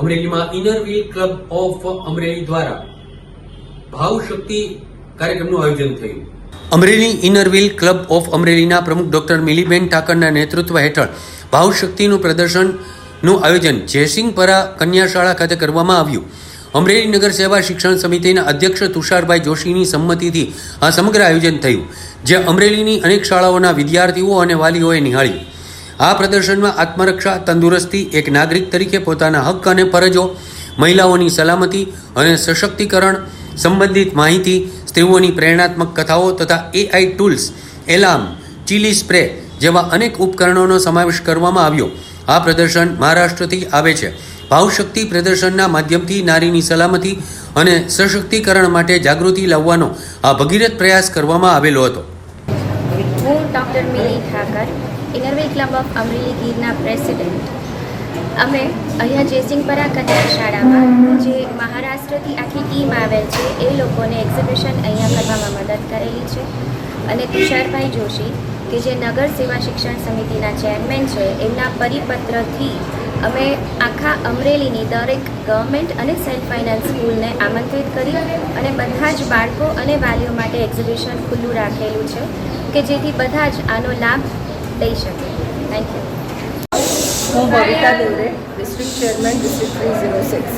અમરેલીમાં inner wheel club of Amreli દ્વારા ભાવ શક્તિ કાર્યક્રમનું આયોજન થયું. Amreli inner wheel club of અમરેલીના પ્રમુખ ડોક્ટર મિલીબેન ઠાકરના નેતૃત્વ હેઠળ ભાવ શક્તિનું પ્રદર્શનનું આયોજન જયસિંહપરા કન્યાશાળા ખાતે કરવામાં આવ્યું. અમરેલી નગર સેવા શિક્ષણ સમિતિના અધ્યક્ષ તુષારભાઈ જોશીની સંમતિથી આ સમગ્ર આયોજન થયું, જે અમરેલીની અનેક શાળાઓના વિદ્યાર્થીઓ અને વાલીઓએ નિહાળ્યું. આ પ્રદર્શનમાં આત્મરક્ષા, તંદુરસ્તી, એક નાગરિક તરીકે પોતાના હક અને ફરજો, મહિલાઓની સલામતી અને સશક્તિકરણ સંબંધિત માહિતી, સ્ત્રીઓની પ્રેરણાત્મક કથાઓ તથા AI tools, alarm, chilli spray જેવા અનેક ઉપકરણોનો સમાવેશ કરવામાં આવ્યો. આ પ્રદર્શન મહારાષ્ટ્રથી આવે છે. ભાવશક્તિ પ્રદર્શનના માધ્યમથી નારીની સલામતી અને સશક્તિકરણ માટે જાગૃતિ લાવવાનો આ ભગીરથ પ્રયાસ કરવામાં આવેલો હતો. ઇનરવેલ ક્લબ ઓફ અમરેલી ગીરના પ્રેસિડેન્ટ. અમે અહીંયા જયસિંહપરા કન્યા શાળામાં જે મહારાષ્ટ્રથી આખી ટીમ આવેલ છે, એ લોકોને એક્ઝિબિશન અહીંયા કરવામાં મદદ કરેલી છે. અને તુષારભાઈ જોશી, કે જે નગર સેવા શિક્ષણ સમિતિના ચેરમેન છે, એમના પરિપત્રથી અમે આખા અમરેલીની દરેક ગવર્મેન્ટ અને સેલ્ફ ફાઇનાન્સ સ્કૂલને આમંત્રિત કરી અને બધા જ બાળકો અને વાલીઓ માટે એક્ઝિબિશન ખુલ્લું રાખેલું છે, કે જેથી બધા જ આનો લાભ લઈ શકે. થેન્ક યુ હું Babita Devre district chairman district three zero six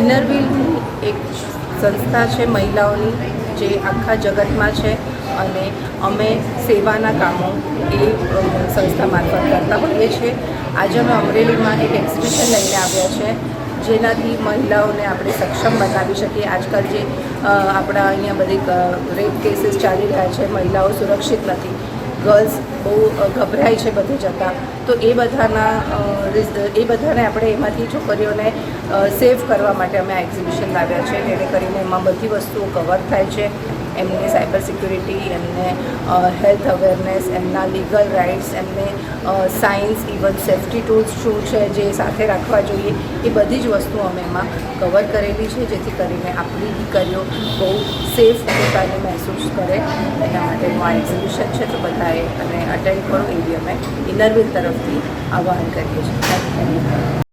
ઇનરવ્હીલની એક સંસ્થા છે મહિલાઓની, જે આખા જગતમાં છે અને અમે સેવાના કામો એ સંસ્થા મારફત કરતા હોઈએ છીએ. આજે અમે અમરેલીમાં એક એક્ઝિબિશન લઈને આવ્યા છે, જેનાથી મહિલાઓને આપણે સક્ષમ બનાવી શકીએ. આજકાલ જે આપણા અહીંયા બધી રેપ કેસીસ ચાલી રહ્યા છે, મહિલાઓ સુરક્ષિત નથી. ગર્લ્સ બહુ ગભરાય છે બધે જતાં. તો એ બધાના એ બધાને આપણે એમાંથી છોકરીઓને સેવ કરવા માટે અમે આ એક્ઝિબિશન લાવ્યા છે. જેને કરીને એમાં બધી વસ્તુઓ કવર થાય છે. એમને સાયબર સિક્યુરિટી, એમને હેલ્થ અવેરનેસ એમના લીગલ રાઇટ્સ એમને સાયન્સ ઇવન સેફ્ટી ટૂલ્સ શું છે જે સાથે રાખવા જોઈએ, એ બધી જ વસ્તુઓ અમે એમાં કવર કરેલી છે, જેથી કરીને આપણી દીકરીઓ બહુ સેફ પોતાને મહેસૂસ કરે. એના માટેનું આ એક્ઝિબિશન છે, તો બધાએ અને અટેન્ડ કરો એવી અમે ઇનરવિલ તરફથી આહ્વાન કરીએ છીએ. Thank you